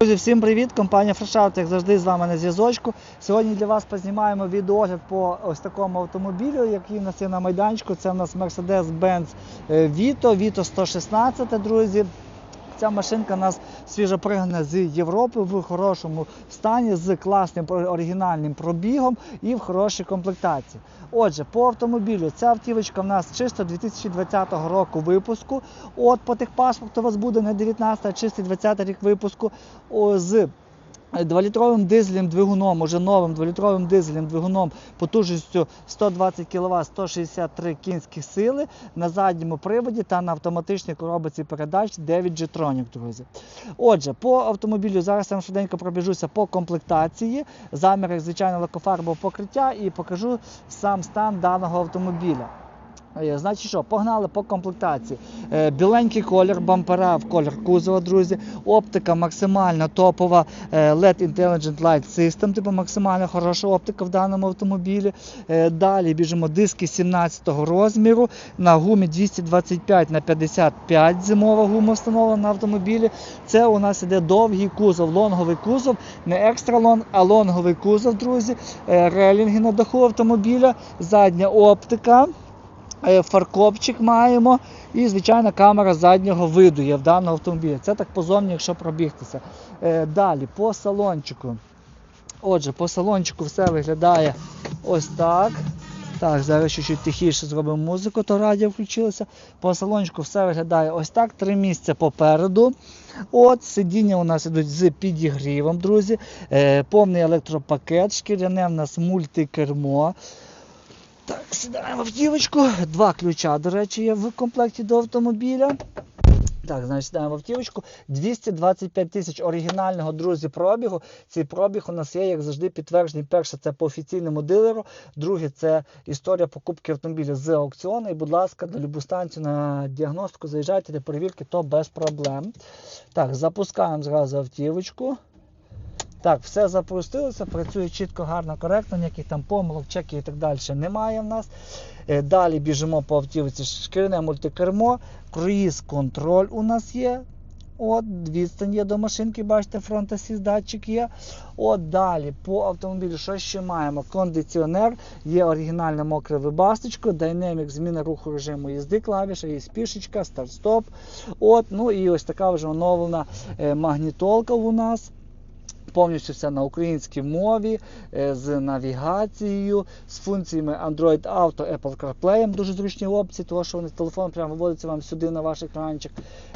Друзі, всім привіт! Компанія FreshOut, як завжди, з вами на зв'язочку. Сьогодні для вас познімаємо відеогляд по ось такому автомобілю, який у нас є на майданчику. Це у нас Mercedes-Benz е, Vito, Vito 116, друзі. Ця машинка у нас свіжо пригнана з Європи в хорошому стані, з класним оригінальним пробігом і в хорошій комплектації. Отже, по автомобілю ця автівочка в нас чисто 2020 року випуску. От по техпаспорту у вас буде не 19, а чистий 20 рік випуску з 2-літровим дизельним двигуном, уже новим 2-літровим дизельним двигуном потужністю 120 кВт 163 кінські сили на задньому приводі та на автоматичній коробці передач 9 G-Tronic, друзі. Отже, по автомобілю зараз я вам швиденько пробіжуся по комплектації, замірах, звичайно, лакофарбового покриття і покажу сам стан даного автомобіля. Значить що, погнали по комплектації. Е, Біленький колір, бампера в колір кузова, друзі. Оптика максимально топова е, LED Intelligent Light System, типу максимально хороша оптика в даному автомобілі. Е, Далі біжимо диски 17 розміру. На гумі 225 на 55 зимова гума встановлена на автомобілі. Це у нас іде довгий кузов, лонговий кузов, не екстра лонг, а лонговий кузов, друзі. Релінги на даху автомобіля, задня оптика. Е, Фаркопчик маємо і, звичайно, камера заднього виду є в даному автомобілі. Це так позовні, якщо пробігтися. Е, Далі, по салончику. Отже, по салончику все виглядає ось так. Так, зараз чуть-чуть тихіше зробимо музику, то радіо включилося. По салончику все виглядає ось так. Три місця попереду. От, сидіння у нас ідуть з підігрівом, друзі. Е, повний електропакет, шкіряне в нас мультикермо. Так, сідаємо в автівочку. Два ключа, до речі, є в комплекті до автомобіля. Так, значить, сідаємо в автівочку. 225 тисяч оригінального, друзі, пробігу. Цей пробіг у нас є, як завжди, підтверджений. Перше, це по офіційному дилеру. Друге, це історія покупки автомобіля з аукціону. І, будь ласка, на любу станцію на діагностику заїжджайте для перевірки, то без проблем. Так, запускаємо зразу автівочку. Так, все запустилося, працює чітко, гарно, коректно, ніяких там помилок, чеків і так далі немає в нас. Е, Далі біжимо по автівці шкіряне мультикермо, круїз контроль у нас є. От, відстань є до машинки, бачите, фронт-асіст датчик є. От далі по автомобілю що ще маємо? Кондиціонер, є оригінальне мокре вибасточко, динамік, зміна руху режиму їзди, клавіша, є спішечка, старт-стоп. От, ну і ось така вже оновлена е, магнітолка у нас. Повністю все на українській мові, е, з навігацією, з функціями Android Auto, Apple CarPlay, дуже зручні опції, тому що телефон прямо виводиться вам сюди на ваш екранчик.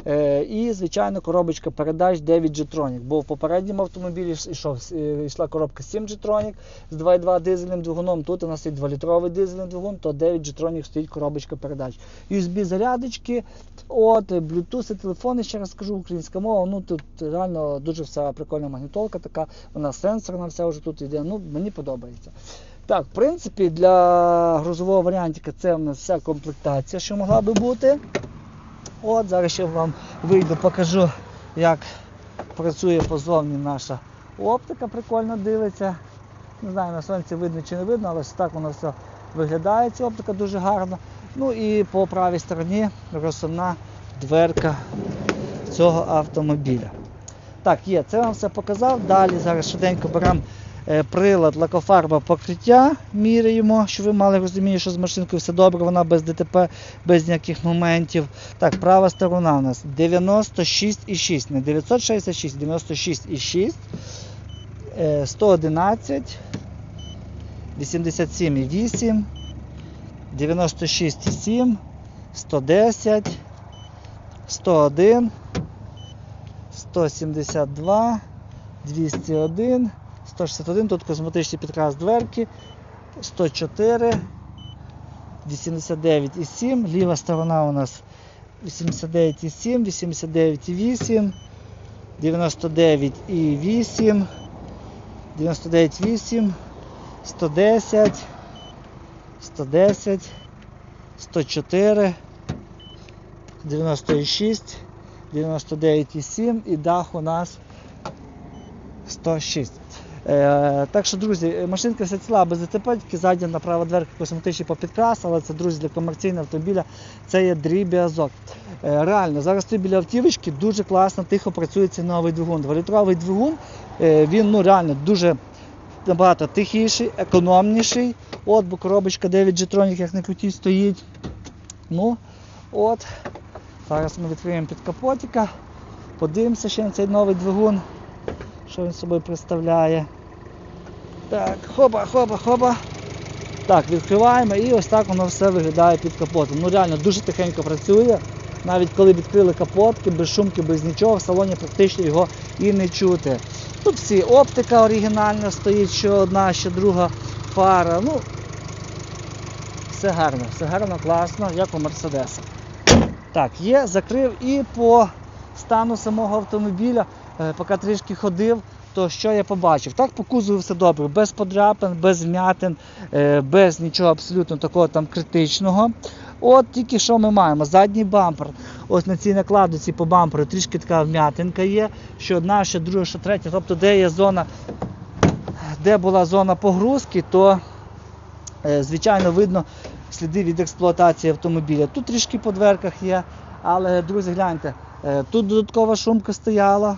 Е, І, звичайно, коробочка передач 9 G-Tronic, бо в попередньому автомобілі йшов, е, йшла коробка 7 G-Tronic з 2.2 дизельним двигуном. Тут у нас є 2-літровий дизельний двигун, то 9 G-Tronic стоїть коробочка передач. USB-зарядочки, от, Bluetooth, телефони, ще раз скажу, українська мова. Ну тут реально дуже вся прикольна магнітолка така, вона сенсорна, вся вже тут йде. Ну, мені подобається. Так, в принципі, для грузового варіантика це в нас вся комплектація, що могла би бути. От, зараз ще вам вийду, покажу, як працює позовні наша оптика, прикольно дивиться. Не знаю, на сонці видно чи не видно, але так воно все виглядає. Ця оптика дуже гарна. Ну і по правій стороні розсувна дверка цього автомобіля. Так, є, це вам все показав. Далі зараз швиденько беремо е, прилад лакофарба покриття, міряємо, щоб ви мали розуміння, що з машинкою все добре, вона без ДТП, без ніяких моментів. Так, права сторона у нас 96,6, не 966, 96,6, е, 111, 87,8, 96,7, 110, 101. 172, 201, 161, тут косметичний підкрас дверки, 104, 89,7, ліва сторона у нас 89,7, 89,8, 99,8, 99,8, 110, 110, 104, 96, 99,7 і дах у нас 106. Е, так що, друзі, машинка вся ціла без ДТП, тільки задня направа дверка косметичні попідкрас, але це, друзі, для комерційного автомобіля це є дріб'язок. Е, реально, зараз тут біля автівочки дуже класно, тихо працює цей новий двигун. Дволітровий двигун, е, він ну, реально дуже набагато тихіший, економніший. От, бо коробочка 9 G-Tronic, як не крутіть, стоїть. Ну, от. Зараз ми відкриємо під капотика. Подивимося ще на цей новий двигун, що він собою представляє. Так, хоба, хоба, хоба. Так, відкриваємо і ось так воно все виглядає під капотом. Ну реально дуже тихенько працює. Навіть коли відкрили капотки, без шумки, без нічого, в салоні практично його і не чути. Тут всі оптика оригінальна стоїть, що одна, що друга фара. Ну, все гарно, все гарно, класно, як у Мерседеса. Так, є, закрив і по стану самого автомобіля, е, поки трішки ходив, то що я побачив? Так, по кузову все добре, без подряпин, без вмятин, е, без нічого абсолютно такого там критичного. От тільки що ми маємо. Задній бампер. Ось на цій накладці по бамперу трішки така вмятинка є. Що одна, що друга, що третя. Тобто, де є зона, де була зона погрузки, то е, звичайно видно сліди від експлуатації автомобіля. Тут трішки по дверках є, але, друзі, гляньте, е, тут додаткова шумка стояла,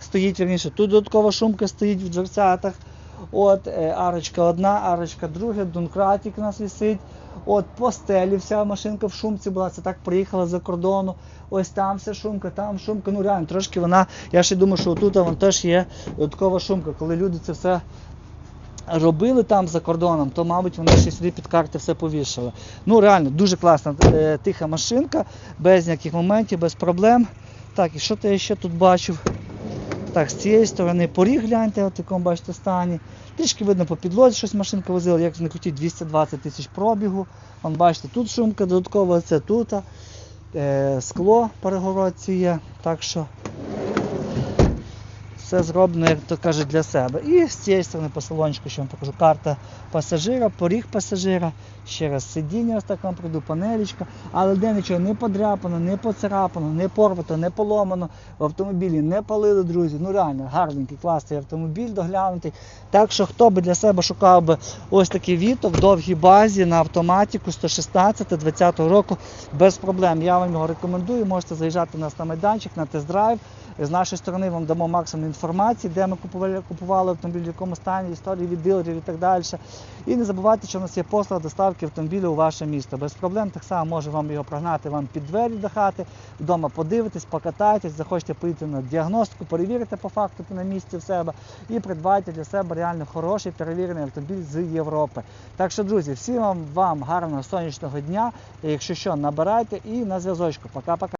стоїть верніше, тут додаткова шумка стоїть в дверцятах. От е, арочка одна, арочка друга, дункратик у нас висить. От по стелі вся машинка в шумці була, це так приїхала за кордону. Ось там вся шумка, там шумка. Ну реально, трошки вона. Я ще думаю, що тут вон теж є додаткова шумка. Коли люди це все робили там за кордоном, то, мабуть, вони ще сюди під карти все повішали. Ну, реально, дуже класна е, тиха машинка, без ніяких моментів, без проблем. Так, і що я ще тут бачив? Так, з цієї сторони поріг гляньте, в якому бачите стані. Трішки видно по підлозі щось машинка возила, як не крутіть 220 тисяч пробігу. Вон бачите, тут шумка додаткова, це тут. Е, скло перегородці є. Так що все зроблено, як то кажуть, для себе. І з цієї сторони по салончику, що вам покажу, карта пасажира, поріг пасажира, ще раз сидіння, ось так вам прийду, панелічка, але де нічого не подряпано, не поцарапано, не порвато, не поломано. В автомобілі не палили, друзі. Ну реально, гарненький, класний автомобіль доглянутий. Так що хто би для себе шукав би ось такий віто в довгій базі на автоматику 116 20 року без проблем. Я вам його рекомендую. Можете заїжджати у нас на майданчик, на тест-драйв. З нашої сторони вам дамо максимум інформації, де ми купували, купували автомобіль, в якому стані, історії від дилерів і так далі. І не забувайте, що в нас є послуга доставки автомобіля у ваше місто. Без проблем так само може вам його прогнати вам під двері до хати, вдома подивитись, покатайтесь, захочете поїти на діагностику, перевірити по факту на місці в себе і придбайте для себе реально хороший перевірений автомобіль з Європи. Так що, друзі, всім вам, вам гарного сонячного дня. Якщо що, набирайте і на зв'язочку. Пока-пока.